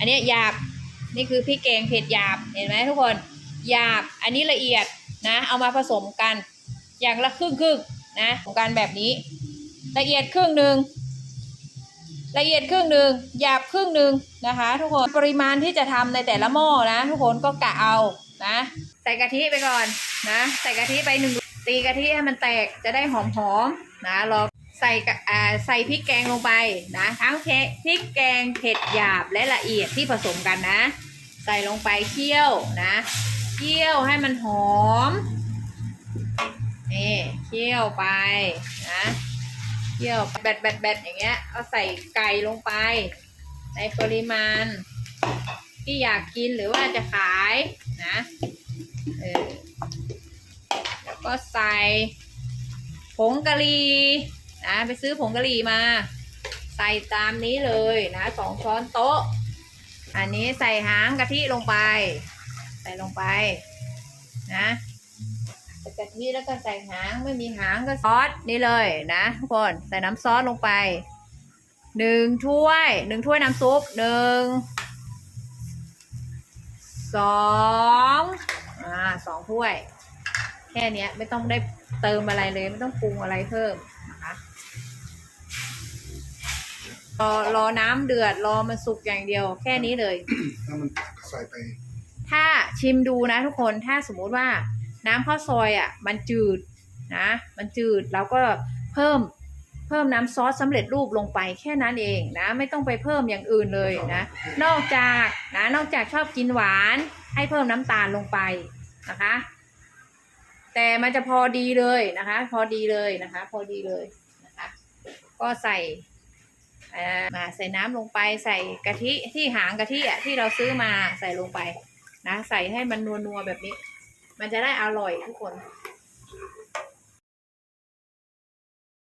อันนี้หยาบนี่คือพริกแกงเผ็ดหยาบเห็นไหมทุกคนหยาบอันนี้ละเอียดนะ เอามาผสมกัน อย่างละครึ่งครึ่งนะของการแบบนี้ ละเอียดครึ่งหนึ่งละเอียดครึ่งหนึ่งหยาบครึ่งหนึ่งนะคะ ทุกคนปริมาณที่จะทำในแต่ละหม้อนะ ทุกคนก็กะเอานะใส่กะทิไปก่อนนะ ใส่กะทิไปหนึ่งตีกะทิให้มันแตกจะได้หอมๆนะรอ ใส่กะอ่าใส่พริกแกงลงไปนะทั้งเพริกแกงเผ็ดหยาบและละเอียดที่ผสมกันนะ ใส่ลงไปเคี่ยวนะเคี่ยวให้มันหอมนี่เคี่ยวไปนะเคี่ยวแบดแบดแบดอย่างเงี้ยเอาใส่ไก่ลงไป ในปริมาณ ที่อยากกินหรือว่าจะขายนะเออแล้วก็ใส่ผงกะหรี่ นะไปซื้อผงกะหรี่มา ใส่ตามนี้เลยนะสองช้อนโต๊ะ อันนี้ใส่หางกะทิลงไป ใส่ลงไป นะใส่กะทิแล้วก็ใส่หางไม่มีหางก็ซอสนี่เลยนะทุกคนใส่น้ำซอสลงไปหนึ่งถ้วยหนึ่งถ้วยน้ำซุปหนึ่งสองอ่าสองถ้วย แค่เนี้ยไม่ต้องได้เติมอะไรเลย ไม่ต้องปรุงอะไรเพิ่ม รอรอน้ำเดือดรอมันสุกอย่างเดียว แค่นี้เลย ถ้ามันใส่ไปถ้าชิมดูนะทุกคนถ้าสมมุติว่าน้ำข้าวซอยอะ มันจืดนะ มันจืดเราก็เพิ่มเพิ่มน้ำซอสสำเร็จรูปลงไปแค่นั้นเองนะ ไม่ต้องไปเพิ่มอย่างอื่นเลยนะ นอกจากนะนอกจากชอบกินหวาน ให้เพิ่มน้ำตาลลงไปนะคะ แต่มันจะพอดีเลยนะคะ พอดีเลยนะคะ พอดีเลยนะคะ ก็ใส่อ่า มาใส่น้ำลงไปใส่กะทิที่หางกะทิอะที่เราซื้อมาใส่ลงไปนะ ใส่ให้มันนัวๆแบบนี้ มันจะได้อร่อยทุกคน